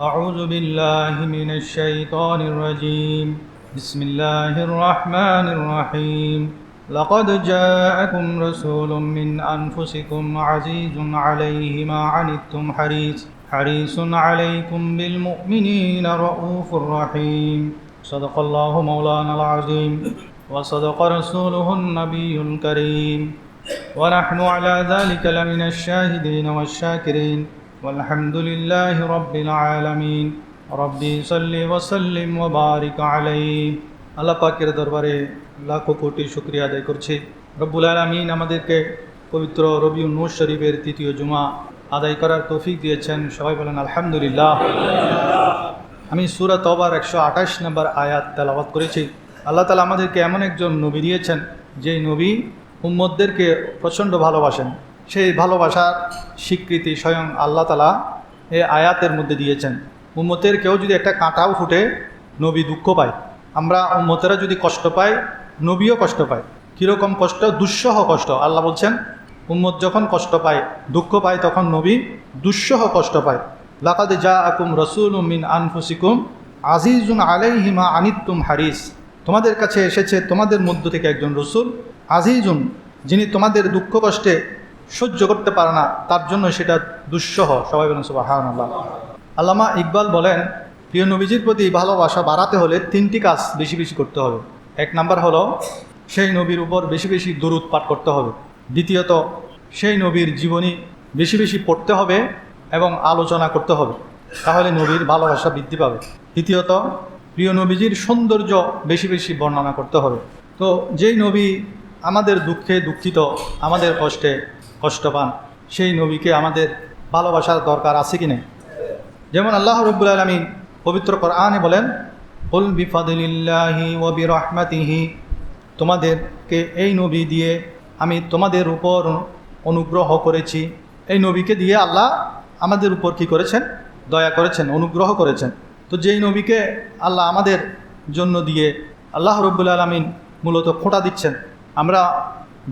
أعوذ بالله من الشيطان الرجيم. بسم الله الرحمن الرحيم. لقد جاءكم رسول من أنفسكم عزيز عليه ما عنتم حريص حريص عليكم بالمؤمنين رؤوف رحيم. صدق الله مولانا العظيم. وصدق رسوله النبي الكريم. ونحن على ذلك لمن الشاهدين والشاكرين. والحمد لله رب العالمين ربي صل وسلم وبارك عليه আল্লাহ পাকের দরবারে লাখো কোটি শুক্রিয়া আদায় করছি রব্বুল আলমিন আমাদেরকে পবিত্র রবিউল নূর শরীফের তৃতীয় জুমা আদায় করার তৌফিক দিয়েছেন সবাই বলেন আলহামদুলিল্লাহ আমি সুরাত তবার একশো আঠাশ নম্বর আয়াত তেলাওয়াত করেছি আল্লাহ তালা আমাদেরকে এমন একজন নবী দিয়েছেন যেই নবী উম্মদদেরকে প্রচণ্ড ভালোবাসেন সেই ভালোবাসার স্বীকৃতি স্বয়ং আল্লাহ তালা এ আয়াতের মধ্যে দিয়েছেন। উম্মতের কেউ যদি একটা কাঁটাও ফুটে, নবী দুঃখ পায়। আমরা উম্মতেরা যদি কষ্ট পাই, নবীও কষ্ট পায়। কীরকম কষ্ট? দুঃসহ কষ্ট। আল্লাহ বলছেন, উম্মত যখন কষ্ট পায়, দুঃখ পায়, তখন নবী দুঃসহ কষ্ট পায়। লাকাদে যা আকুম রসুল মিন আনফুসিকুম আজিজুন আলাইহিমা আনিতুম হারিস। তোমাদের কাছে এসেছে তোমাদের মধ্য থেকে একজন রসুল আজিজুন যিনি তোমাদের দুঃখ কষ্টে সহ্য করতে পারে না, তার জন্য সেটা দুঃসহ। সবাই বলেন সুবাহান আল্লাহ আল্লামা ইকবাল বলেন, প্রিয় নবীজির প্রতি ভালোবাসা বাড়াতে হলে তিনটি কাজ বেশি বেশি করতে হবে। এক নাম্বার হলো, সেই নবীর উপর বেশি বেশি দরুদ পাঠ করতে হবে। দ্বিতীয়ত, সেই নবীর জীবনী বেশি বেশি পড়তে হবে এবং আলোচনা করতে হবে, তাহলে নবীর ভালোবাসা বৃদ্ধি পাবে। তৃতীয়ত, প্রিয় নবীজির সৌন্দর্য বেশি বেশি বর্ণনা করতে হবে। তো, যেই নবী আমাদের দুঃখে দুঃখিত, আমাদের কষ্টে কষ্ট পান, সেই নবীকে আমাদের ভালোবাসার দরকার আছে কি নেই? যেমন আল্লাহ রব্বুল আলমী পবিত্র কোরআনে বলেন উল বিফাদিল্লাহি ও বিরহমাতিহি তোমাদেরকে এই নবী দিয়ে আমি তোমাদের উপর অনুগ্রহ করেছি। এই নবীকে দিয়ে আল্লাহ আমাদের উপর কি করেছেন? দয়া করেছেন, অনুগ্রহ করেছেন। তো যেই নবীকে আল্লাহ আমাদের জন্য দিয়ে আল্লাহ রব্বুল আলমিন মূলত খোঁটা দিচ্ছেন, আমরা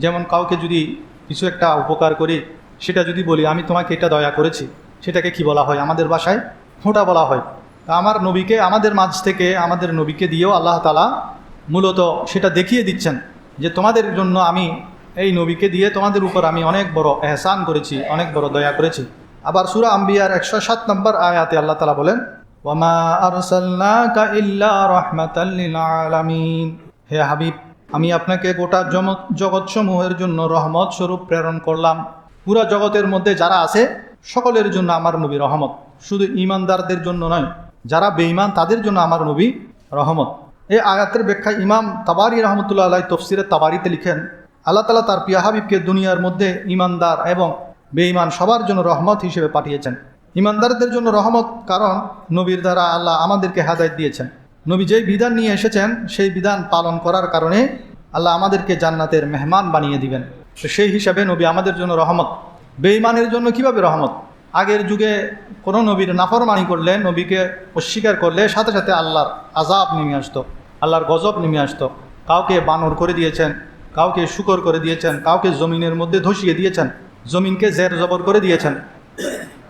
যেমন কাউকে যদি কিছু একটা উপকার করি, সেটা যদি বলি, আমি তোমাকে এটা দয়া করেছি, সেটাকে কি বলা হয়? আমাদের বাসায় ফোঁটা বলা হয়। তা আমার নবীকে, আমাদের মাঝ থেকে, আমাদের নবীকে দিয়েও আল্লাহ তালা মূলত সেটা দেখিয়ে দিচ্ছেন যে তোমাদের জন্য আমি এই নবীকে দিয়ে তোমাদের উপর আমি অনেক বড় এহসান করেছি, অনেক বড় দয়া করেছি। আবার সুরা আম্বিয়ার একশো সাত নম্বর আয়াতে আল্লাহ তালা বলেন ওয়ামা আরসালনাকা ইল্লা রাহমাতাল লিল আলামিন। হে হাবিব আমি আপনাকে গোটা জগৎসমূহের জন্য রহমত স্বরূপ প্রেরণ করলাম। পুরা জগতের মধ্যে যারা আছে, সকলের জন্য আমার নবী রহমত। শুধু ইমানদারদের জন্য নয়, যারা বেঈমান, তাদের জন্য আমার নবী রহমত। এই আয়াতের ব্যাখ্যা ইমাম তাবারি রহমতুল্লাহ আলাই তফসিরে তাবারিতে লিখেন, আল্লাহ তালা তার পিয়া হাবিবকে দুনিয়ার মধ্যে ইমানদার এবং বেঈমান সবার জন্য রহমত হিসেবে পাঠিয়েছেন। ইমানদারদের জন্য রহমত কারণ নবীর দ্বারা আল্লাহ আমাদেরকে হেদায়ত দিয়েছেন। নবী যেই বিধান নিয়ে এসেছেন, সেই বিধান পালন করার কারণে আল্লাহ আমাদেরকে জান্নাতের মেহমান বানিয়ে দিবেন। তো সেই হিসাবে নবী আমাদের জন্য রহমত। বেঈমানের জন্য কীভাবে রহমত? আগের যুগে কোনো নবীর নাফরমানি করলে, নবীকে অস্বীকার করলে সাথে সাথে আল্লাহর আজাব নেমে আসতো, আল্লাহর গজব নেমে আসতো। কাউকে বানর করে দিয়েছেন, কাউকে শুকর করে দিয়েছেন, কাউকে জমিনের মধ্যে ধসিয়ে দিয়েছেন, জমিনকে জের জবর করে দিয়েছেন,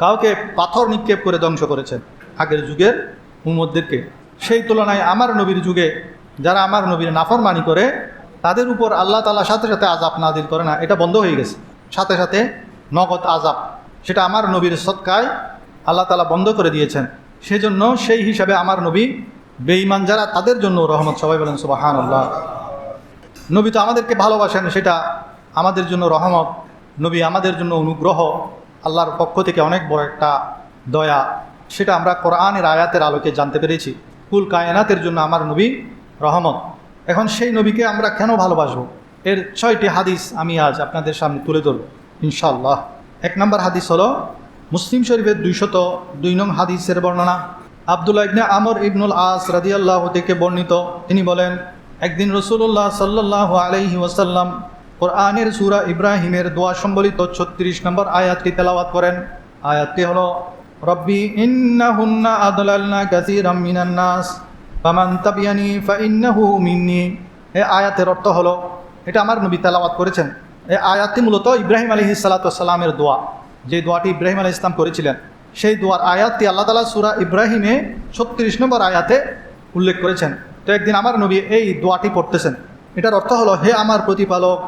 কাউকে পাথর নিক্ষেপ করে ধ্বংস করেছেন। আগের যুগের উম্মদদেরকে সেই তুলনায় আমার নবীর যুগে যারা আমার নবীর নাফরমানি করে, তাদের উপর আল্লাহ তালা সাথে সাথে আজাব নাদিল করে না। এটা বন্ধ হয়ে গেছে। সাথে সাথে নগদ আজাব সেটা আমার নবীর সৎকায় আল্লাহ তালা বন্ধ করে দিয়েছেন। সেজন্য সেই হিসাবে আমার নবী বেঈমান যারা, তাদের জন্য রহমত। সবাই বলেন সুবাহান আল্লাহ নবী তো আমাদেরকে ভালোবাসেন, সেটা আমাদের জন্য রহমত। নবী আমাদের জন্য অনুগ্রহ। আল্লাহর পক্ষ থেকে অনেক বড় একটা দয়া। সেটা আমরা কোরআনের আয়াতের আলোকে জানতে পেরেছি। কুল কায়নাতের জন্য আমার নবী রহমত। এখন সেই নবীকে আমরা কেন ভালোবাসবো? এর ছয়টি হাদিস আমি আজ আপনাদের সামনে তুলে ধরব ইনশাল্লাহ এক নম্বর হাদিস হলো মুসলিম শরীফের দুইশত দুই নং হাদিসের বর্ণনা। আবদুল্লাহ ইবনে আমর ইবনুল আস রাদিয়াল্লাহ থেকে বর্ণিত। তিনি বলেন, একদিন রসুল্লাহ সাল্লাহ আলাইহি ওয়াসাল্লাম কোরআনের সুরা ইব্রাহিমের দোয়া সম্বলিত ছত্রিশ নম্বর আয়াতটি তেলাওয়াত করেন। আয়াতটি হলো রব্বি ইন্নাহুন্না আদলালনা কাসীরাম মিনান নাস, ফামান তাবিয়ানি ফাইন্নাহু মিন্নি। এই আয়াতের অর্থ হলো, এটা আমার নবী তেলাওয়াত করেছেন। এই আয়াতটি মূলত ইব্রাহিম আলহি সালাতামের দোয়া। যে দোয়াটি ইব্রাহিম আলহ ইসলাম করেছিলেন, সেই দোয়ার আয়াতটি আল্লাহ তালা সুরা ইব্রাহিমে ছত্রিশ নম্বর আয়াতে উল্লেখ করেছেন। তো একদিন আমার নবী এই দোয়াটি পড়তেছেন। এটার অর্থ হলো, হে আমার প্রতিপালক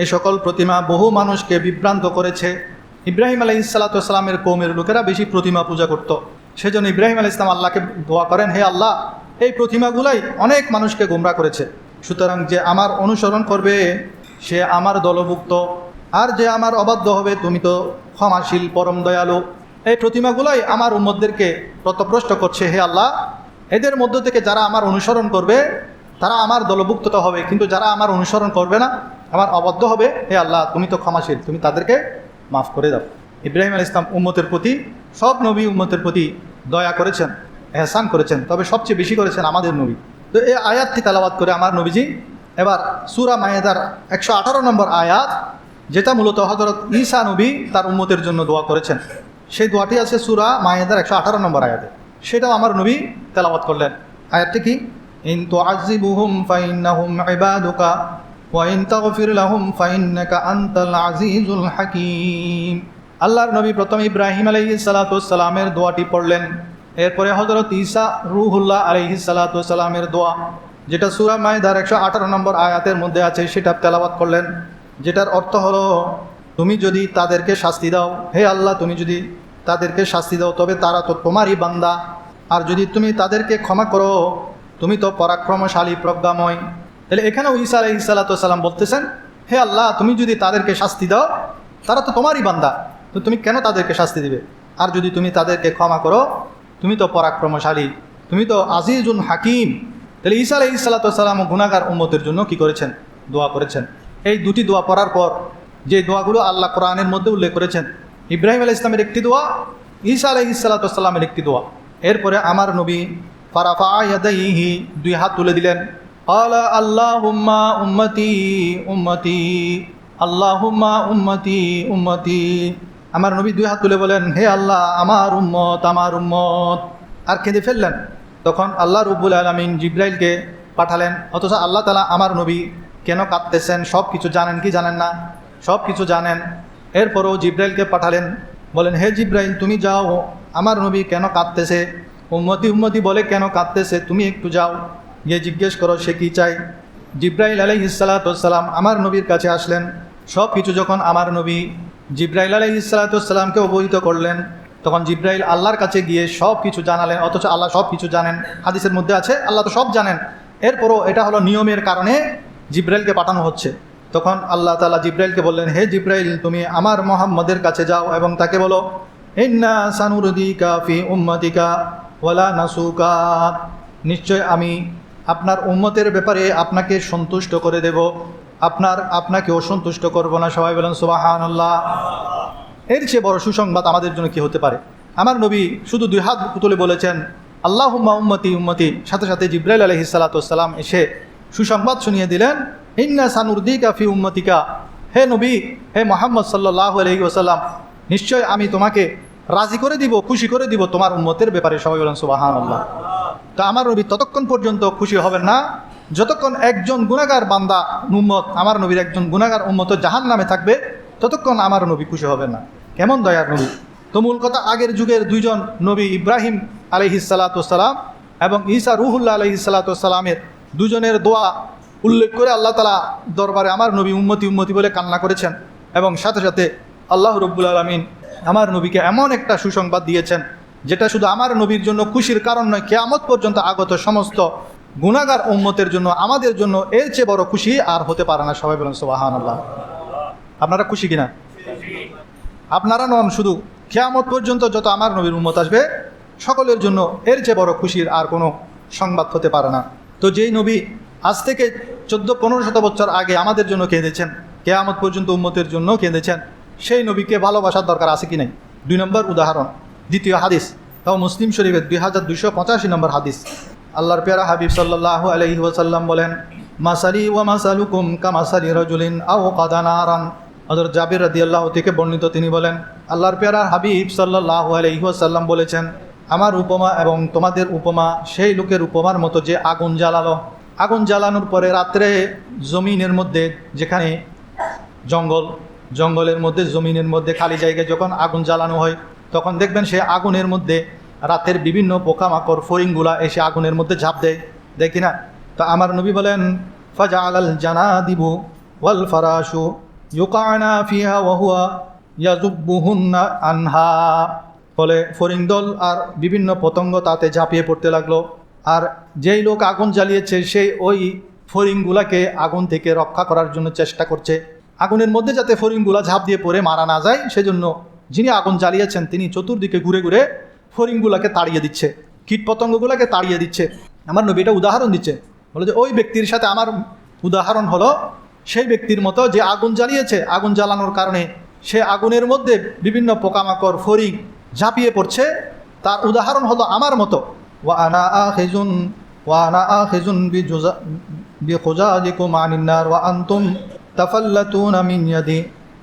এই সকল প্রতিমা বহু মানুষকে বিভ্রান্ত করেছে ইব্রাহিম আলাই ইসালাতামের কৌমের লোকেরা বেশি প্রতিমা পূজা করত। সেজন্য ইব্রাহিম আলাই ইসলাম আল্লাহকে দোয়া করেন, হে আল্লাহ, এই প্রতিমাগুলাই অনেক মানুষকে গোমরা করেছে। সুতরাং যে আমার অনুসরণ করবে, সে আমার দলভুক্ত। আর যে আমার অবাধ্য হবে, তুমি তো ক্ষমাশীল, পরম দয়ালু। এই প্রতিমাগুলাই আমার উম্মদদেরকে প্রতপ্রষ্ট করছে, হে আল্লাহ। এদের মধ্য থেকে যারা আমার অনুসরণ করবে, তারা আমার দলভুক্ততা হবে। কিন্তু যারা আমার অনুসরণ করবে না, আমার অবদ্ধ হবে, হে আল্লাহ, তুমি তো ক্ষমাশীল, তুমি তাদেরকে মাফ করে দাও। ইব্রাহিম আল ইসলাম উম্মতের প্রতি, সব নবী উম্মতের প্রতি দয়া করেছেন, এহসান করেছেন, তবে সবচেয়ে বেশি করেছেন আমাদের নবী। তো এই আয়াতটি তালাবাদ করে আমার নবীজি, এবার সুরা মায়েদার একশো আঠারো নম্বর আয়াত, যেটা মূলত হজরত ঈসা নবী তার উম্মতের জন্য দোয়া করেছেন। সেই দোয়াটি আছে সুরা মায়েদার একশো আঠারো নম্বর আয়াতে। সেটাও আমার নবী তেলাবাদ করলেন। আয়াতটি কি? ইন তো আজিবুহুম ফাইন্নাহুম ইবাদুকা ওয়াইন তাগফির লাহুম ফাইন্নাকা আনতাল আজিজুল হাকিম। আল্লাহর নবী প্রথম ইব্রাহিম আলাইহি সালাতামের দোয়াটি পড়লেন। এরপরে হজরত ঈসা রুহুল্লাহ আলাইহি সালাতামের দোয়া, যেটা সুরা মায়দার একশো আঠারো নম্বর আয়াতের মধ্যে আছে, সেটা তেলাবাত করলেন, যেটার অর্থ হলো, তুমি যদি তাদেরকে শাস্তি দাও, হে আল্লাহ, তুমি যদি তাদেরকে শাস্তি দাও, তবে তারা তো তোমারই বান্দা। আর যদি তুমি তাদেরকে ক্ষমা করো, তুমি তো পরাক্রমশালী প্রজ্ঞাময়। তাহলে এখানেও ঈসা আলাহি সাল্লাতাম বলতেছেন, হে আল্লাহ, তুমি যদি তাদেরকে শাস্তি দাও, তারা তো তোমারই বান্দা, তো তুমি কেন তাদেরকে শাস্তি দিবে? আর যদি তুমি তাদেরকে ক্ষমা করো, তুমি তো পরাক্রমশালী, তুমি তো আজিজুল হাকিম। তাহলে ঈসা আলাহি সাল্লাতাম গুণাগার উম্মতের জন্য কি করেছেন? দোয়া করেছেন। এই দুটি দোয়া পড়ার পর, যে দোয়াগুলো আল্লাহ কোরআনের মধ্যে উল্লেখ করেছেন, ইব্রাহিম আলাহ ইসলামের একটি দোয়া, ঈসা আলাহি সাল্লাতামের একটি দোয়া। এরপরে আমার নবী, ফারাফা ইয়াদাইহি দুই হাত তুলে দিলেন। আলা আল্লাহুম্মা উম্মতি উম্মতি আল্লাহুম্মা উম্মতি উম্মতি আমার নবী দুই হাত তুলে বলেন, হে আল্লাহ, আমার উম্মত আমার উম্মত। আর কেঁদে ফেললেন। তখন আল্লাহ রব্বুল আলমিন জিব্রাইলকে পাঠালেন, অথচ আল্লাহ তালা আমার নবী কেন কাঁদতেছেন? সব কিছু জানেন কি জানেন না? সব কিছু জানেন। এরপরও জিব্রাইলকে পাঠালেন, বলেন, হে জিব্রাইল, তুমি যাও। আমার নবী কেন কাঁদতেছে? উম্মতি উম্মতি বলে কেন কাঁদতেছে? তুমি একটু যাও। গিয়ে জিজ্ঞেস করো, সে কী চাই জিব্রাইল আলাই ইসালাতাম আমার নবীর কাছে আসলেন। সব কিছু যখন আমার নবী জিব্রাইল আলাই ইসালাতামকে অবহিত করলেন, তখন জিব্রাইল আল্লাহর কাছে গিয়ে সব কিছু জানালেন, অথচ আল্লাহ সব কিছু জানেন। হাদিসের মধ্যে আছে, আল্লাহ তো সব জানেন। এরপরও এটা হলো নিয়মের কারণে জিব্রাইলকে পাঠানো হচ্ছে। তখন আল্লাহ তালা জিব্রাইলকে বললেন, হে জিব্রাইল, তুমি আমার মোহাম্মদের কাছে যাও এবং তাকে বলো, ইন্না সানুরদিকা ফি উম্মতিকা ওয়ালা নাসুকা। নিশ্চয় আমি আপনার উম্মতের ব্যাপারে আপনাকে সন্তুষ্ট করে দেব। আপনার আপনাকে অসন্তুষ্ট করব না। সবাই বলেন সুবাহান আল্লাহ এর চেয়ে বড় সুসংবাদ আমাদের জন্য কি হতে পারে? আমার নবী শুধু দুই হাত তুলে বলেছেন আল্লাহ উম্মতি উম্মতি। সাথে সাথে জিব্রাইল আলহি সালাতাম এসে সুসংবাদ শুনিয়ে দিলেন, ইন্না সানুরদিকা ফি উম্মতিকা। হে নবী, হে মোহাম্মদ সাল্লাহ আলহি ওসাল্লাম নিশ্চয় আমি তোমাকে রাজি করে দিব, খুশি করে দিব তোমার উম্মতের ব্যাপারে। সবাই বলেন সুবাহান আল্লাহ তা আমার নবী ততক্ষণ পর্যন্ত খুশি হবেন না। যতক্ষণ একজন গুণাগার বান্দা উম্মত, আমার নবীর একজন গুণাগার উম্মত জাহান নামে থাকবে, ততক্ষণ আমার নবী খুশি হবেন না। কেমন দয়ার নবী? তো মূল কথা, আগের যুগের দুইজন নবী ইব্রাহিম আলহিসাল্লাতাম এবং ঈসা রুহুল্লাহ আলহিসাল্লাতামের দুজনের দোয়া উল্লেখ করে আল্লাহ তালা দরবারে আমার নবী উম্মতি উম্মতি বলে কান্না করেছেন এবং সাথে সাথে আল্লাহ রব্বুল আলমিন আমার নবীকে এমন একটা সুসংবাদ দিয়েছেন যেটা শুধু আমার নবীর জন্য খুশির কারণ নয়, কেয়ামত পর্যন্ত আগত সমস্ত গুণাগার উম্মতের জন্য, আমাদের জন্য এর চেয়ে বড় খুশি আর হতে পারে না। সবাই বলেন সোবাহান আল্লাহ আপনারা খুশি কিনা? আপনারা নন, শুধু কেয়ামত পর্যন্ত যত আমার নবীর উম্মত আসবে, সকলের জন্য এর চেয়ে বড় খুশির আর কোনো সংবাদ হতে পারে না। তো যেই নবী আজ থেকে চোদ্দ, পনেরো শত বছর আগে আমাদের জন্য কেঁদেছেন, কেয়ামত পর্যন্ত উম্মতের জন্য কেঁদেছেন, সেই নবীকে ভালোবাসার দরকার আছে কি নাই? দুই নম্বর উদাহরণ। দ্বিতীয় হাদিস, তাও মুসলিম শরীফের দুই হাজার দুইশো পঁচাশি নম্বর হাদিস। আল্লাহর পেয়ারা হাবিব সাল্লাহ আলহি ওসাল্লাম বলেন, মাসালি ওয়া মাসালুকুম কামাসালি রজুলিন আও কাদানারান। হজরত জাবির রাদি আল্লাহ থেকে বর্ণিত তিনি বলেন, আল্লাহর পেয়ারা হাবিব সাল্লাহ আলহি ওসাল্লাম বলেছেন, আমার উপমা এবং তোমাদের উপমা সেই লোকের উপমার মতো যে আগুন জ্বালালো। আগুন জ্বালানোর পরে রাত্রে জমিনের মধ্যে যেখানে জঙ্গল, জঙ্গলের মধ্যে, জমিনের মধ্যে খালি জায়গায় যখন আগুন জ্বালানো হয় তখন দেখবেন সে আগুনের মধ্যে রাতের বিভিন্ন পোকামাকড় ফরিংগুলা এসে আগুনের মধ্যে ঝাঁপ দেয়। দেখি না তো আমার নবী বলেন ফাজা আলাল জানা দিবু ওয়াল ফারাসু ইউকানা ফিহা ওয়াহুয়া ইয়াজুব্বুহুন্না আনহা। ফলে ফরিংদল আর বিভিন্ন পতঙ্গ তাতে ঝাঁপিয়ে পড়তে লাগল। আর যেই লোক আগুন জ্বালিয়েছে সেই ওই ফরিংগুলাকে আগুন থেকে রক্ষা করার জন্য চেষ্টা করছে। আগুনের মধ্যে যাতে ফরিংগুলা ঝাঁপ দিয়ে পড়ে, মারা না যায়, সেজন্য যিনি আগুন জ্বালিয়েছেন, তিনি চতুর্দিকে ঘুরে ঘুরে ফরিংগুলাকে তাড়িয়ে দিচ্ছে কীট পতঙ্গগুলাকে তাড়িয়ে দিচ্ছে। আমার নবী এটা উদাহরণ দিচ্ছে। বলে যে, ওই ব্যক্তির সাথে আমার উদাহরণ হলো, সেই ব্যক্তির মতো যে আগুন জ্বালিয়েছে, আগুন জ্বালানোর কারণে সে আগুনের মধ্যে বিভিন্ন পোকামাকড় ফরিং ঝাঁপিয়ে পড়ছে, তার উদাহরণ হলো আমার মতো। ওয়া আনা আ আ খেজুন বি জোজা বি খোজা দিকু মানিন্নার ওয়া আন্তুম তাফাল্লাতুন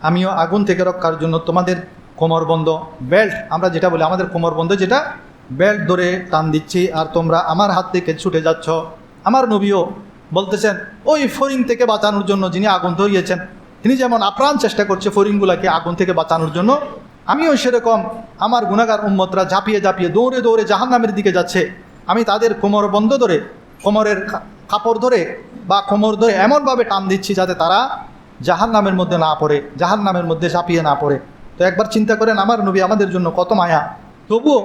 আমিও আগুন থেকে রক্ষার জন্য তোমাদের কোমরবন্ধ, বেল্ট, আমরা যেটা বলি আমাদের কোমরবন্ধ যেটা, বেল্ট ধরে টান দিচ্ছি, আর তোমরা আমার হাত থেকে ছুটে যাচ্ছ। আমার নবীও বলতেছেন, ওই ফরিং থেকে বাঁচানোর জন্য যিনি আগুন ধরিয়েছেন, তিনি যেমন আপ্রাণ চেষ্টা করছে ফরিংগুলাকে আগুন থেকে বাঁচানোর জন্য, আমিও সেরকম আমার গুণাগার উম্মতরা ঝাঁপিয়ে ঝাঁপিয়ে দৌড়ে দৌড়ে জাহান্নামের দিকে যাচ্ছে। আমি তাদের কোমর বন্ধ ধরে, কোমরের কাপড় ধরে বা কোমর ধরে এমনভাবে টান দিচ্ছি যাতে তারা জাহান্নামের মধ্যে না পড়ে, জাহান্নামের মধ্যে ঝাঁপিয়ে না পড়ে। তো একবার চিন্তা করেন, আমার নবী আমাদের জন্য কত মায়া। তবুও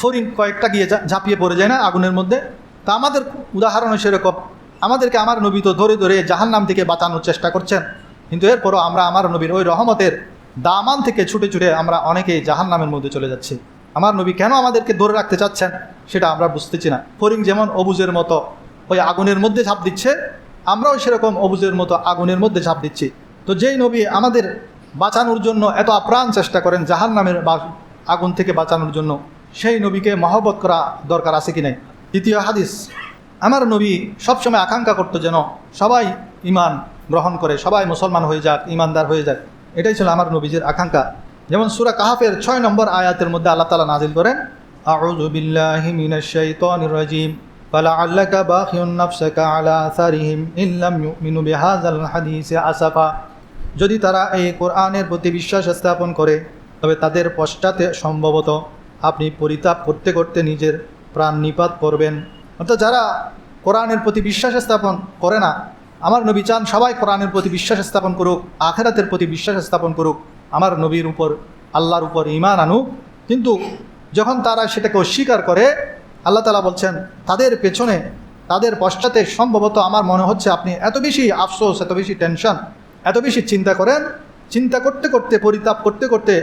ফরিং কয়েকটা গিয়ে ঝাঁপিয়ে পড়ে যায় না আগুনের মধ্যে? তা আমাদের উদাহরণ সেরকম আমাদেরকে আমার নবী তো ধরে ধরে জাহান্নাম থেকে বাঁচানোর চেষ্টা করছেন। কিন্তু এরপরও আমরা আমার নবীর ওই রহমতের দামান থেকে ছুটে ছুটে আমরা অনেকেই জাহান্নামের মধ্যে চলে যাচ্ছি। আমার নবী কেন আমাদেরকে ধরে রাখতে চাচ্ছেন সেটা আমরা বুঝতেছি না। ফরিং যেমন অবুজের মতো ওই আগুনের মধ্যে ঝাঁপ দিচ্ছে, আমরাও সেরকম অবুজের মতো আগুনের মধ্যে ঝাঁপ দিচ্ছি। তো যেই নবী আমাদের বাঁচানোর জন্য এত আপ্রাণ চেষ্টা করেন জাহান্নামের বা আগুন থেকে বাঁচানোর জন্য সেই নবীকে মহব্বত করা দরকার আছে কি নাই দ্বিতীয় হাদিস আমার নবী সবসময় আকাঙ্ক্ষা করতো যেন সবাই ইমান গ্রহণ করে সবাই মুসলমান হয়ে যাক ইমানদার হয়ে যাক এটাই ছিল আমার নবীজের আকাঙ্ক্ষা যেমন সুরা কাহাফের ছয় নম্বর আয়াতের মধ্যে আল্লাহ তালা নাজিল করেন আউযু বিল্লাহি মিনাশ শাইতানির রাজিম فلعلك باخع نفسك على آثارهم إن لم يؤمنوا بهذا الحديث أسفا যদি তারা এই কোরআনের প্রতি বিশ্বাস স্থাপন করে, তবে তাদের পশ্চাতে সম্ভবত আপনি পরিতাপ করতে করতে নিজের প্রাণ নিপাত করবেন। অর্থাৎ যারা কোরআনের প্রতি বিশ্বাস স্থাপন করে না, আমার নবী চান সবাই কোরআনের প্রতি বিশ্বাস স্থাপন করুক, আখেরাতের প্রতি বিশ্বাস স্থাপন করুক, আমার নবীর উপর, আল্লাহর উপর ইমান আনুক। কিন্তু যখন তারা সেটাকে অস্বীকার করে, আল্লাহ তালা বলছেন, তাদের পেছনে, তাদের পশ্চাতে সম্ভবত আমার মনে হচ্ছে আপনি এত বেশি আফসোস, এত বেশি টেনশন এত বেশি চিন্তা করেন, চিন্তা করতে করতে, পরিতাপ করতে করতে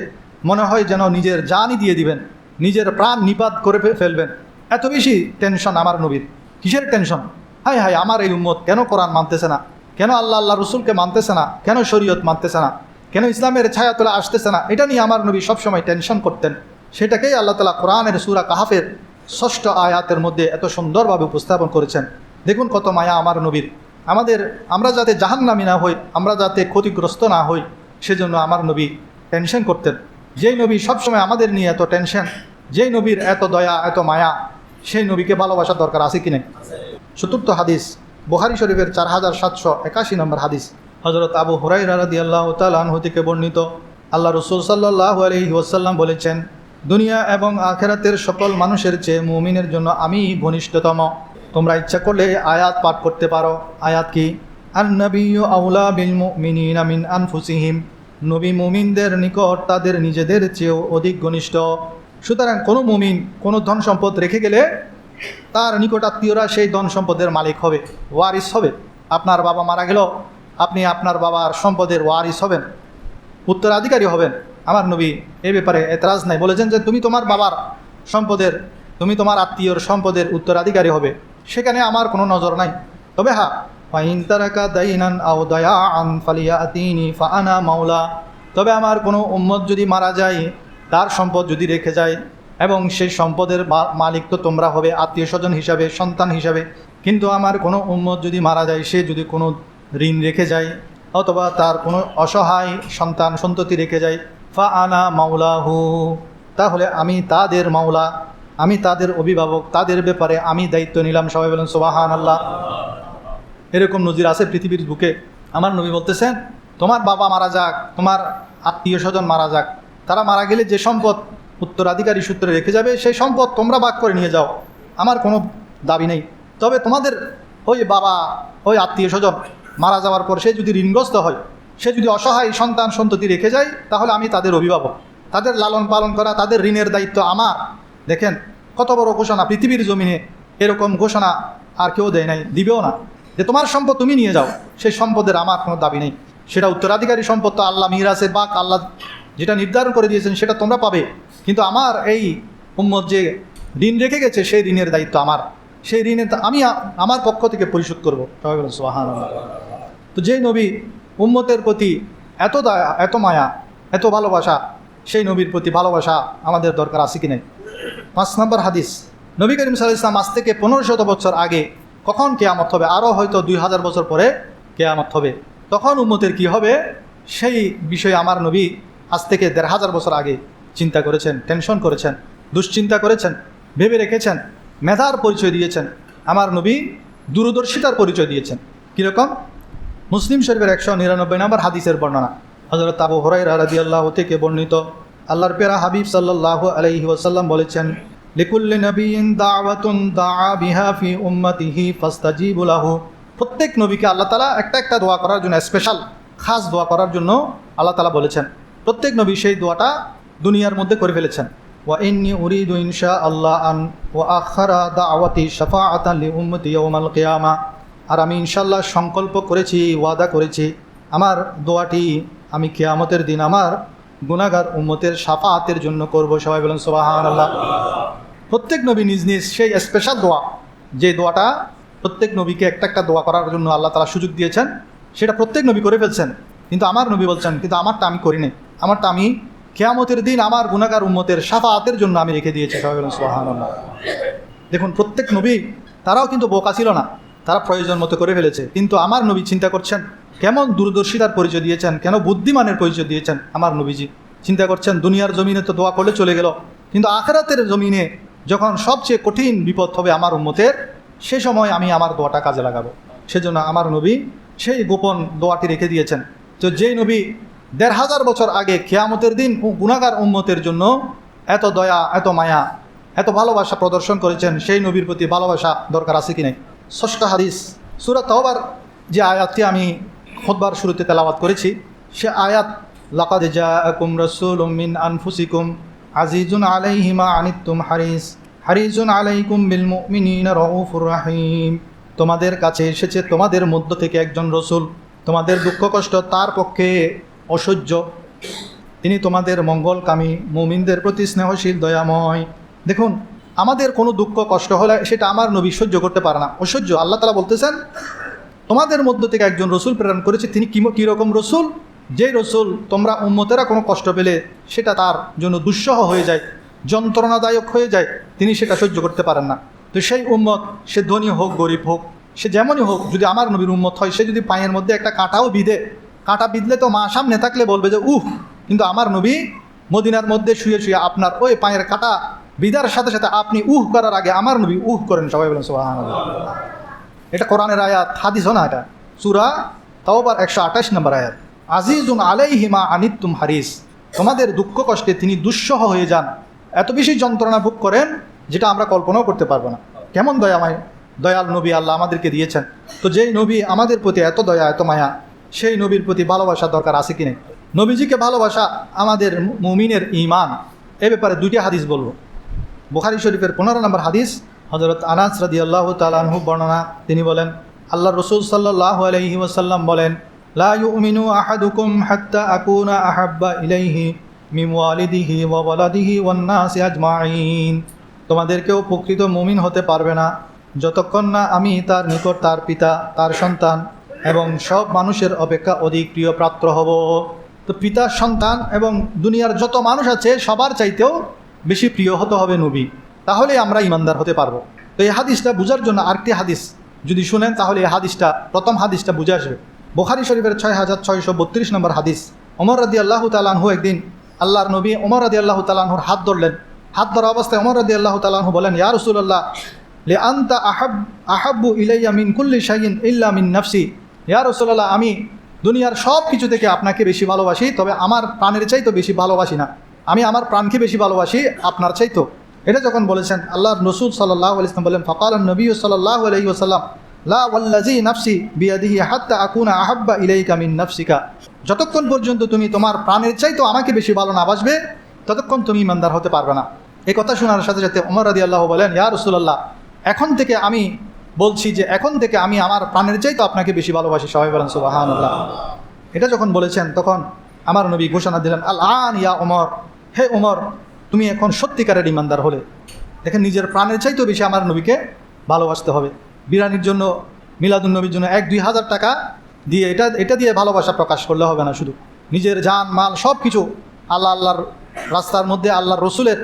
মনে হয় যেন নিজের জানই দিয়ে দিবেন, নিজের প্রাণ নিপাত করে ফেলবেন। এত বেশি টেনশন আমার নবীর। কিসের টেনশন হাই হাই আমার এই উম্মত কেন কোরআন মানতেছে না? কেন আল্লাহ আল্লাহ রসুলকে মানতেছে না? কেন শরীয়ত মানতেছে না? কেন ইসলামের ছায়া তোলা আসতেছে না? এটা নিয়ে আমার নবী সবসময় টেনশন করতেন। সেটাকেই আল্লাহ তালা কোরআনের সুরা কাহাফের ষষ্ঠ আয়াতের মধ্যে এত সুন্দরভাবে উপস্থাপন করেছেন। দেখুন কত মায়া আমার নবীর। আমাদের, আমরা যাতে জাহান্নামি না হই, আমরা যাতে ক্ষতিগ্রস্ত না হই, সেজন্য আমার নবী টেনশন করতেন। যেই নবী সবসময় আমাদের নিয়ে এত টেনশন যেই নবীর এত দয়া, এত মায়া, সেই নবীকে ভালোবাসার দরকার আছে কি নেই? চতুর্থ হাদিস বোহারি শরীফের চার হাজার সাতশো একাশি নম্বর হাদিস। হজরত আবু হুরাই রাদি আল্লাহ তালাহ থেকে বর্ণিত, আল্লাহ রসুল সাল্লাহ আলহি ওসাল্লাম বলেছেন, দুনিয়া এবং আখেরাতের সকল মানুষের চেয়ে মুমিনের জন্য আমি ঘনিষ্ঠতম। তোমরা ইচ্ছা করলে আয়াত পাঠ করতে পারো। আয়াত কি? আর নবী আউলা বিল মুমিনিনা মিন আনফুসিহিম। নবী মুমিনদের নিকট তাদের নিজেদের চেয়েও অধিক ঘনিষ্ঠ। সুতরাং কোনো মুমিন কোনো ধন সম্পদ রেখে গেলে তার নিকটাত্মীয়রা সেই ধন সম্পদের মালিক হবে, ওয়ারিস হবে। আপনার বাবা মারা গেল, আপনি আপনার বাবার সম্পদের ওয়ারিস হবেন, উত্তরাধিকারী হবেন। আমার নবী এ ব্যাপারে এতরাজ নাই। বলেছেন যে, তুমি তোমার বাবার সম্পদের, তুমি তোমার আত্মীয়র সম্পদের উত্তরাধিকারী হবে। সেখানে আমার কোনো নজর নাই। তবে আও দয়া আন ফালিয়া তবে আমার কোনো উম্মত যদি মারা যায়, তার সম্পদ যদি রেখে যায়, এবং সেই সম্পদের মালিক তো তোমরা হবে আত্মীয় স্বজন হিসাবে, সন্তান হিসাবে। কিন্তু আমার কোনো উম্মত যদি মারা যায়, সে যদি কোনো ঋণ রেখে যায়, অথবা তার কোনো অসহায় সন্তান সন্ততি রেখে যায় ফা আনা মাওলাহু। তাহলে আমি তাদের মাওলা। আমি তাদের অভিভাবক, তাদের ব্যাপারে আমি দায়িত্ব নিলাম। সবাই বলেন সোবাহান আল্লাহ এরকম নজির আছে পৃথিবীর বুকে। আমার নবী বলতেছেন, তোমার বাবা মারা যাক, তোমার আত্মীয় স্বজন মারা যাক। তারা মারা গেলে যে সম্পদ উত্তরাধিকারী সূত্রে রেখে যাবে, সেই সম্পদ তোমরা ভাগ করে নিয়ে যাও। আমার কোনো দাবি নেই। তবে তোমাদের ওই বাবা, ওই আত্মীয় স্বজন মারা যাওয়ার পর সে যদি ঋণগ্রস্ত হয়, সে যদি অসহায় সন্তান সন্ততি রেখে যায়, তাহলে আমি তাদের অভিভাবক। তাদের লালন পালন করা, তাদের ঋণের দায়িত্ব আমার। দেখেন, কত বড় ঘোষণা, পৃথিবীর জমিনে এরকম ঘোষণা আর কেউ দেয় নাই, দিবেও না। যে তোমার সম্পদ তুমি নিয়ে যাও, সেই সম্পদের আমার কোনো দাবি নেই। সেটা উত্তরাধিকারী সম্পদ তো আল্লাহ মিরাসের বাক, আল্লাহ যেটা নির্ধারণ করে দিয়েছেন সেটা তোমরা পাবে। কিন্তু আমার এই উম্মত যে ঋণ রেখে গেছে, সেই ঋণের দায়িত্ব আমার। সেই ঋণের আমি আমার পক্ষ থেকে পরিশোধ করব। সবাই বলেন সোহান তো যেই নবী উম্মতের প্রতি এত দয়া, এত মায়া, এত ভালোবাসা, সেই নবীর প্রতি ভালোবাসা আমাদের দরকার আছে কি নেই? পাঁচ নম্বর হাদিস, নবী করিম সাল্লাহ ইসলাম আজ থেকে পনেরো শত বছর আগে কখন কেয়ামত হবে? আরও হয়তো দুই হাজার বছর পরে কেয়ামত হবে। তখন উম্মতের কি হবে? সেই বিষয়ে আমার নবী আজ থেকে দেড় হাজার বছর আগে চিন্তা করেছেন, টেনশন করেছেন, দুশ্চিন্তা করেছেন, ভেবে রেখেছেন, মেধার পরিচয় দিয়েছেন। আমার নবী দূরদর্শিতার পরিচয় দিয়েছেন। কীরকম? মুসলিম শরীফের একশো নিরানব্বই নম্বর হাদিসের বর্ণনা। হজরত আবু হরাই রাজি আল্লাহ থেকে বর্ণিত। আল্লাহর পেরা হাবিব সাল্লাহ আলহি ওসাল্লাম বলেছেন, লিকুল্লি নবীন দাওয়াতুন দা বিহা ফি উম্মতিহি ফাস্তাজিবুলাহু প্রত্যেক নবীকে আল্লাহ তালা একটা একটা দোয়া করার জন্য স্পেশাল খাস দোয়া করার জন্য আল্লাহ তালা বলেছেন। প্রত্যেক নবী সেই দোয়াটা দুনিয়ার মধ্যে করে ফেলেছেন। ওয়া ইন্নি উরিদু ইনশা আল্লাহ আন ও আখারা দা আওয়াতি শাফা আতালি উম্মতি ওমাল কেয়ামা। আর আমি ইনশাল্লাহ সংকল্প করেছি, ওয়াদা করেছি, আমার দোয়াটি আমি কেয়ামতের দিন আমার গুনাগার উম্মতের সাফাতের জন্য করব। সবাই বলেন সোবাহান আল্লাহ প্রত্যেক নবী নিজ নিজ সেই স্পেশাল দোয়া, যে দোয়াটা প্রত্যেক নবীকে একটা একটা দোয়া করার জন্য আল্লাহ তালা সুযোগ দিয়েছেন, সেটা প্রত্যেক নবী করে ফেলছেন। কিন্তু আমার নবী বলছেন, কিন্তু আমারটা আমি করি নাই। আমারটা আমি কেয়ামতের দিন আমার গুনাগার উম্মতের সাফাতের জন্য আমি রেখে দিয়েছি। সবাই বলেন সোহান আল্লাহ দেখুন, প্রত্যেক নবী, তারাও কিন্তু বোকা ছিল না। তারা প্রয়োজন মতো করে ফেলেছে। কিন্তু আমার নবী চিন্তা করছেন কেমন দূরদর্শিতার পরিচয় দিয়েছেন? কেন বুদ্ধিমানের পরিচয় দিয়েছেন? আমার নবীজি চিন্তা করছেন, দুনিয়ার জমিনে তো দোয়া করলে চলে গেল। কিন্তু আখেরাতের জমিনে যখন সবচেয়ে কঠিন বিপদ হবে আমার উম্মতের, সে সময় আমি আমার দোয়াটা কাজে লাগাবো। সেজন্য আমার নবী সেই গোপন দোয়াটি রেখে দিয়েছেন। তো যেই নবী দেড় হাজার বছর আগে খেয়ামতের দিন গুণাগার উম্মতের জন্য এত দয়া, এত মায়া, এত ভালোবাসা প্রদর্শন করেছেন, সেই নবীর প্রতি ভালোবাসা দরকার আছে কি নাই? ষষ্ঠ হাদিস সুরাত যে আয়াতটি আমি খোদবার শুরুতে তেলাওয়াত করেছি। সে আয়াত, লাকাদ জাআকুম রাসূলুম মিন আনফুসিকুম আজিজুন আলাইহি মা আনিতুম হারিস, হারিজুন আলাইকুম বিল মুমিনিনা রাউফুর রাহিম। তোমাদের কাছে এসেছে তোমাদের মধ্য থেকে একজন রসুল। তোমাদের দুঃখ কষ্ট তার পক্ষে অসহ্য। তিনি তোমাদের মঙ্গলকামী মুমিনদের প্রতি স্নেহশীল, দয়াময়। দেখুন, আমাদের কোনো দুঃখ কষ্ট হলে সেটা আমার নবী সহ্য করতে পারে না। অসহ্য। আল্লাহ তালা বলতেছেন তোমাদের মধ্য থেকে একজন রসুল প্রেরণ করেছে, তিনি কী কীরকম রসুল? যে রসুল তোমরা উম্মতেরা কোনো কষ্ট পেলে, সেটা তার জন্য দুঃসহ হয়ে যায়, যন্ত্রণাদায়ক হয়ে যায়, তিনি সেটা সহ্য করতে পারেন না। তো সেই উম্মত, সে ধনী হোক, গরিব হোক, সে যেমনই হোক, যদি আমার নবীর উম্মত হয়, সে যদি পায়ের মধ্যে একটা কাঁটাও বিধে, কাঁটা বিঁধলে তো মা সামনে থাকলে বলবে যে, উহ, কিন্তু আমার নবী মদিনার মধ্যে শুয়ে শুয়ে আপনার ওই পায়ের কাঁটা বিদার সাথে সাথে আপনি উহ করার আগে আমার নবী উহ করেন। সবাই বলেন সোহান এটা কোরআনের আয়াত, হাদিস না এটা? সুরা তাওবার একশো আঠাশ নম্বর আয়াত। আজিজুন আলাইহিমা আনিতুম হারিস। তোমাদের দুঃখ কষ্টে তিনি দুঃসহ হয়ে যান। এত বেশি যন্ত্রণা ভোগ করেন যেটা আমরা কল্পনাও করতে পারব না। কেমন দয়া দয়াময় দয়াল নবী আল্লাহ আমাদেরকে দিয়েছেন। তো যেই নবী আমাদের প্রতি এত দয়া, এত মায়া, সেই নবীর প্রতি ভালোবাসা দরকার আছে কি নেই? নবীজিকে ভালোবাসা আমাদের মুমিনের ইমান এ ব্যাপারে দুইটি হাদিস বলব। বুখারি শরীফের পনেরো নম্বর হাদিস হজরত আনাস রাদি আল্লাহ তালাহু বর্ণনা, তিনি বলেন, আল্লাহ রসুল সাল্লাহ আলহি ওসাল্লাম বলেন, লা ইউমিনু আহাদুকুম হাত্তা আকুনা আহাব্বা ইলাইহি মিম ওয়ালিদিহি ওয়া ওয়ালাদিহি ওয়ান নাসি আজমাইন তোমাদের কেউ প্রকৃত মুমিন হতে পারবে না, যতক্ষণ না আমি তার নিকট তার পিতা, তার সন্তান এবং সব মানুষের অপেক্ষা অধিক প্রিয় পাত্র হব। তো পিতা, সন্তান এবং দুনিয়ার যত মানুষ আছে, সবার চাইতেও বেশি প্রিয় হতে হবে নবী। তাহলে আমরা ইমানদার হতে পারব। তো এই হাদিসটা বোঝার জন্য আরেকটি হাদিস যদি শুনেন, তাহলে এই হাদিসটা, প্রথম হাদিসটা বুঝে আসবে। বোখারি শরীফের ছয় হাজার ছয়শো বত্রিশ নম্বর হাদিস। ওমর রাদি আল্লাহ তালাহু একদিন আল্লাহর নবী ওমর রাদি আল্লাহ তালাহুর হাত ধরলেন। হাত ধরা অবস্থায় ওমর রাদি আল্লাহ তালাহু বলেন, ইয়া রসুল্লাহ লে আন্তা আহাব, আহাব্বু ইলাইয়া মিন কুল্লি শাহিন ইল্লা মিন নাফসি। ইয়া রসুল্লাহ আমি দুনিয়ার সব কিছু থেকে আপনাকে বেশি ভালোবাসি, তবে আমার প্রাণের চাই তো বেশি ভালোবাসি না। আমি আমার প্রাণকে বেশি ভালোবাসি আপনার চাইতো এটা যখন বলেছেন আল্লাহ রসুল সাল্লাহ ইসলাম বলেন, ফকাল নবী সাল্লাহ আলহি নাফসি যতক্ষণ পর্যন্ত তুমি তোমার প্রাণের চাই তো আমাকে বেশি ভালো না বাসবে, ততক্ষণ তুমি ইমানদার হতে পারবে না। এই কথা শোনার সাথে সাথে ওমর রাদি আল্লাহ বলেন, ইয়া রসুল্লাহ এখন থেকে আমি বলছি যে এখন থেকে আমি আমার প্রাণের চাই তো আপনাকে বেশি ভালোবাসি। সবাই বলেন সুবাহান আল্লাহ এটা যখন বলেছেন, তখন আমার নবী ঘোষণা দিলেন আল আন ইয়া ওমর হে ওমর তুমি এখন সত্যিকারের ইমানদার হলে। দেখেন, নিজের প্রাণের চাইতেও বেশি আমার নবীকে ভালোবাসতে হবে। বিরানির জন্য মিলাদুল নবীর জন্য এক, দুই হাজার টাকা দিয়ে এটা এটা দিয়ে ভালোবাসা প্রকাশ করলে হবে না শুধু। নিজের জান, মাল সব কিছু আল্লাহ, আল্লাহর রাস্তার মধ্যে, আল্লাহর রসুলের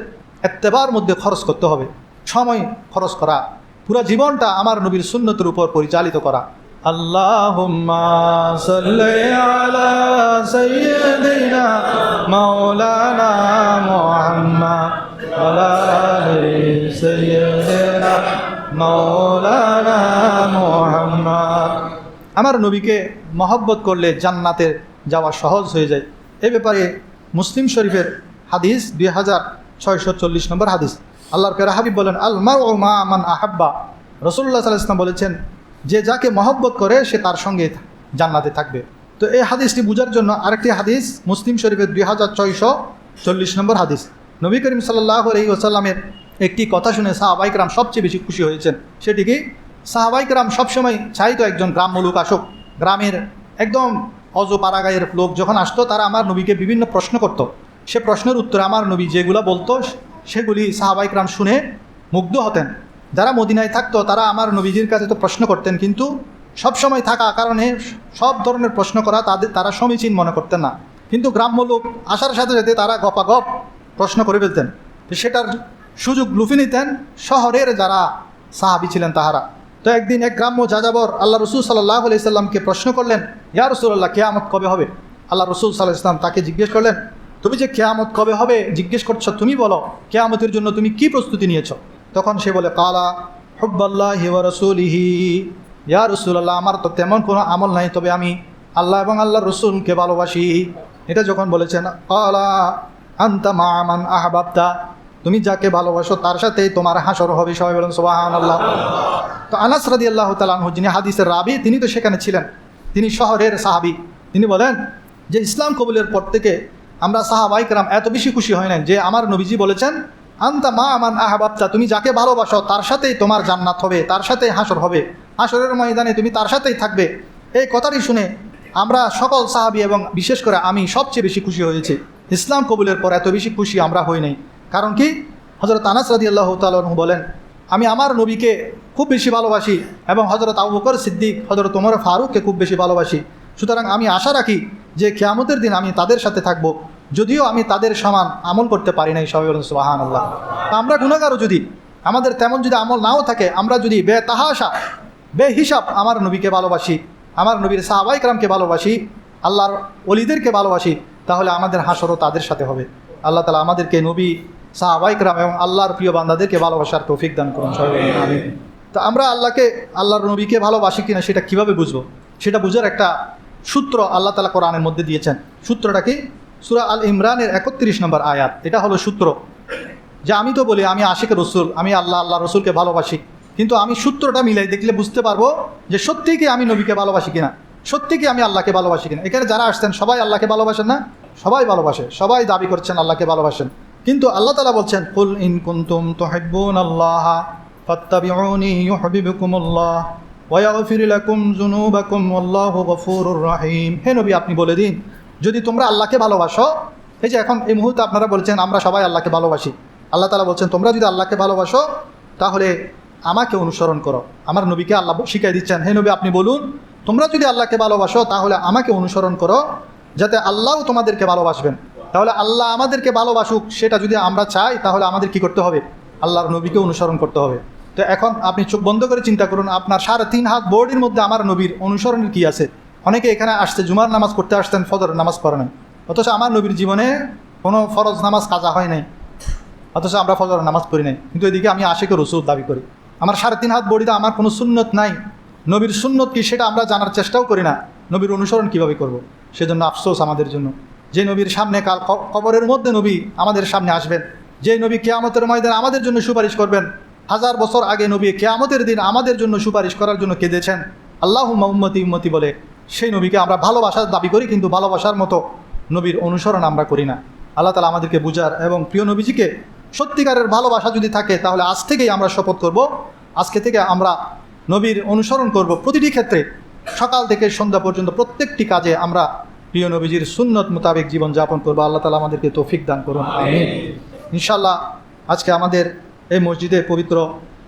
এত্তেবার মধ্যে খরচ করতে হবে। সময় খরচ করা, পুরো জীবনটা আমার নবীর সুন্নতের উপর পরিচালিত করা। আল্লাহুম্মা সাল্লি আলা সাইয়্যিদিনা মাওলানা মুহাম্মদ ওয়া আলি সাইয়্যিদিনা মাওলানা মুহাম্মদ। আমার নবীকে মহব্বত করলে জান্নাতে যাওয়া সহজ হয়ে যায়। এ ব্যাপারে মুসলিম শরীফের হাদিস দুই হাজার ছয়শো চল্লিশ নম্বর হাদিস। আল্লাহর পেরা হাবিব বলেন, আল ও মা আমান আহাব্বা। রসুল্লাহ সাল্লাহ ইসলাম বলেছেন যে যাকে মহব্বত করে সে তার সঙ্গে জান্নাতে থাকবে। তো এই হাদিসটি বোঝার জন্য আরেকটি হাদিস মুসলিম শরীফের দুই হাজার ছয়শো চল্লিশ নম্বর হাদিস। নবী করিম সাল্লাহ আলী ওসাল্লামের একটি কথা শুনে সাহাবাইকরাম সবচেয়ে বেশি খুশি হয়েছেন। সেটি কি? সাহাবাইকরাম সবসময় চাইতো একজন গ্রাম্য লোক আসুক। গ্রামের একদম অজ পাড়াগায়ের লোক যখন আসতো, তারা আমার নবীকে বিভিন্ন প্রশ্ন করত। সে প্রশ্নের উত্তরে আমার নবী যেগুলো বলতো, সেগুলি সাহাবাইকরাম শুনে মুগ্ধ হতেন। যারা মদিনায় থাকতো, তারা আমার নবীজির কাছে তো প্রশ্ন করতেন, কিন্তু সব সময় থাকা কারণে সব ধরনের প্রশ্ন করা তাদের, তারা সমীচীন মনে করতেন না। কিন্তু গ্রাম্য লোক আসার সাথে সাথে তারা গপাগপ প্রশ্ন করে ফেলতেন। সেটার সুযোগ লুফে নিতেন শহরের যারা সাহাবি ছিলেন তাহারা। তো একদিন এক গ্রাম্য যাযাবর আল্লাহ রসুল সাল্লাহ আলাইসাল্লামকে প্রশ্ন করলেন, ইয়া রসুল্লাহ কেয়ামত কবে হবে? আল্লাহ রসুল সাল্লাহ ইসলাম তাকে জিজ্ঞেস করলেন, তুমি যে কেয়ামত কবে হবে, জিজ্ঞেস করছ, তুমি বলো, কেয়ামতের জন্য তুমি কি প্রস্তুতি নিয়েছো? তখন সে বলে, কালা, হব্বাল্লাহ হিওয়া রসুলিহি। ইয়া রসুল্লাহ আমার তো তেমন কোনো আমল নাই, তবে আমি আল্লাহ এবং আল্লাহ রসুলকে ভালোবাসি। এটা যখন বলেছেন, কালা, আন্তা মা আমান আহবাবতা। তুমি যাকে ভালোবাসো, তার সাথেই তোমার হাসর হবে। সবাই বলেন সোবাহান আল্লাহ তো আনাস রাদি আল্লাহ তালাহ যিনি হাদিসের রাবি, তিনি তো সেখানে ছিলেন। তিনি শহরের সাহাবি। তিনি বলেন যে, ইসলাম কবুলের পর থেকে আমরা সাহাবাইকরাম এত বেশি খুশি হয় নাই যে, আমার নবীজি বলেছেন আন্তা মা আমান আহবাবতা, তুমি যাকে ভালোবাসো, তার সাথেই তোমার জান্নাত হবে, তার সাথেই হাসর হবে। হাসরের ময়দানে তুমি তার সাথেই থাকবে। এই কথাটি শুনে আমরা সকল সাহাবি এবং বিশেষ করে আমি সবচেয়ে বেশি খুশি হয়েছি। ইসলাম কবুলের পর এত বেশি খুশি আমরা হই নাই। কারণ কি? হজরত আনাস রাদি আল্লাহ তালু বলেন, আমি আমার নবীকে খুব বেশি ভালোবাসি এবং হজরত আবু বকর সিদ্দিক হজরত ওমর ফারুককে খুব বেশি ভালোবাসি। সুতরাং আমি আশা রাখি যে কেয়ামতের দিন আমি তাদের সাথে থাকব। যদিও আমি তাদের সমান আমল করতে পারি নাই, সবাই বলেন সুবাহান আল্লাহ আমরা গুণাগারও যদি, আমাদের তেমন যদি আমল নাও থাকে, আমরা যদি বে তাহাশা বে হিসাব আমার নবীকে ভালোবাসি, আমার নবীর সাহাবাইকরামকে ভালোবাসি, আল্লাহর অলিদেরকে ভালোবাসি, তাহলে আমাদের হাসরও তাদের সাথে হবে। আল্লাহ তালা আমাদেরকে নবী সাহাবাইকরাম এবং আল্লাহর প্রিয় বান্দাদেরকে ভালোবাসার তৌফিক দান করুন, সবাই। তো আমরা আল্লাহকে, আল্লাহর নবীকে ভালোবাসি কিনা সেটা কীভাবে বুঝব? সেটা বুঝার একটা সূত্র আল্লাহ তালা কোরআনের মধ্যে দিয়েছেন। সূত্রটা কি? সুরা আল ইমরানের একত্রিশ নম্বর আয়াত, এটা হলো সূত্র। যে আমি তো বলি, আমি আশিক রসুল, আমি আল্লাহ আল্লাহ রসুলকে ভালোবাসি। কিন্তু আমি সূত্রটা মিলাই দেখলে বুঝতে পারব যে সত্যিই কি আমি নবীকে ভালোবাসি কিনা? সত্যি কি আমি আল্লাহকে ভালোবাসি কিনা? এখানে যারা আসছেন, সবাই আল্লাহকে ভালোবাসেন না? সবাই ভালোবাসে, সবাই দাবি করছেন আল্লাহকে ভালোবাসেন। কিন্তু আল্লাহ তালা বলছেন, কুল ইন কুন্তুম তুহিব্বুন আল্লাহ, ফাত্তাবিউনি আল্লাহু রহিম। হে নবী, আপনি বলে দিন যদি তোমরা আল্লাহকে ভালোবাসো, এই যে এখন এই মুহূর্তে আপনারা বলছেন, আমরা সবাই আল্লাহকে ভালোবাসি। আল্লাহ তালা বলছেন, তোমরা যদি আল্লাহকে ভালোবাসো, তাহলে আমাকে অনুসরণ করো। আমার নবীকে আল্লাহ শিখাই দিচ্ছেন, হে নবী, আপনি বলুন, তোমরা যদি আল্লাহকে ভালোবাসো, তাহলে আমাকে অনুসরণ করো, যাতে আল্লাহও তোমাদেরকে ভালোবাসবেন। তাহলে আল্লাহ আমাদেরকে ভালোবাসুক, সেটা যদি আমরা চাই, তাহলে আমাদের কি করতে হবে? আল্লাহর নবীকে অনুসরণ করতে হবে। তো এখন আপনি চোখ বন্ধ করে চিন্তা করুন, আপনার সাড়ে তিন হাত বোর্ডের মধ্যে আমার নবীর অনুসরণের কি আছে? অনেকে এখানে আসতে জুমার নামাজ করতে আসতেন ফজরের নামাজ পড়ে নাই। অথচ আমার নবীর জীবনে কোনো ফরজ নামাজ কাজা হয় নাই। অথচ আমরা ফজরের নামাজ পড়ি নাই। কিন্তু এদিকে আমি আশিকে রসুল দাবি করি। আমার সাড়ে তিন হাত বডিতে আমার কোনো সুন্নত নাই। নবীর সুন্নত কি সেটা আমরা জানার চেষ্টাও করি না। নবীর অনুসরণ কীভাবে করব। সেজন্য আফসোস আমাদের জন্য। যে নবীর সামনে কাল কবরের মধ্যে নবী আমাদের সামনে আসবেন, যে নবী কেয়ামতের ময়দান আমাদের জন্য সুপারিশ করবেন, হাজার বছর আগে নবী কেয়ামতের দিন আমাদের জন্য সুপারিশ করার জন্য কেঁদেছেন। আল্লাহ উম্মতি উম্মতি বলে সেই নবীকে আমরা ভালোবাসার দাবি করি কিন্তু ভালোবাসার মতো নবীর অনুসরণ আমরা করি না। আল্লাহ তালা আমাদেরকে বুঝার এবং প্রিয় নবীজিকে সত্যিকারের ভালোবাসা যদি থাকে তাহলে আজ থেকেই আমরা শপথ করব। আজকে থেকে আমরা নবীর অনুসরণ করব প্রতিটি ক্ষেত্রে। সকাল থেকে সন্ধ্যা পর্যন্ত প্রত্যেকটি কাজে আমরা প্রিয় নবীজির সুন্নত মোতাবেক জীবনযাপন করব। আল্লাহ তালা আমাদেরকে তৌফিক দান করুন। আমিন। ইনশাল্লাহ আজকে আমাদের এই মসজিদে পবিত্র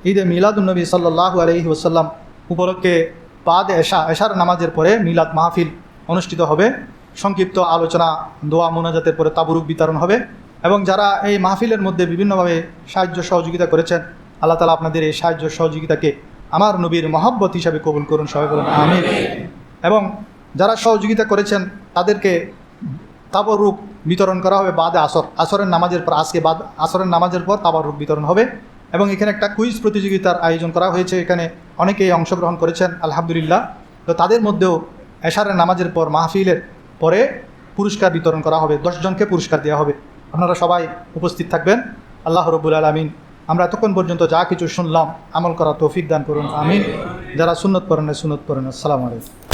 ঈদে মিলাদুলনবী সাল্লাহ আলহি ওসাল্লাম উপলক্ষে বাদ এশা, এশার নামাজের পরে মিলাদ মাহফিল অনুষ্ঠিত হবে। সংক্ষিপ্ত আলোচনা, দোয়া, মোনাজাতের পরে তাবুরুক বিতরণ হবে এবং যারা এই মাহফিলের মধ্যে বিভিন্নভাবে সাহায্য সহযোগিতা করেছেন, আল্লাহ তালা আপনাদের এই সাহায্য সহযোগিতাকে আমার নবীর মহব্বত হিসাবে কবুল করুন, সবাই বলুন আমিন। এবং যারা সহযোগিতা করেছেন, তাদেরকে তাবরুক বিতরণ করা হবে বাদে আসর। আসরের নামাজের পর, আজকে বাদ, আসরের নামাজের পর তাবরুক বিতরণ হবে এবং এখানে একটা কুইজ প্রতিযোগিতার আয়োজন করা হয়েছে। এখানে অনেকেই অংশগ্রহণ করেছেন, আলহামদুলিল্লাহ। তো তাদের মধ্যেও এশারের নামাজের পর, মাহফিলের পরে পুরস্কার বিতরণ করা হবে দশজনকে পুরস্কার দেওয়া হবে। আপনারা সবাই উপস্থিত থাকবেন। আল্লাহ রবুল আলমিন, আমরা এতক্ষণ পর্যন্ত যা কিছু শুনলাম, আমল করা তৌফিক দান করুন। আমিন। যারা সুনত পড়েন সুনত পড়েন আসসালামু আলাইকুম।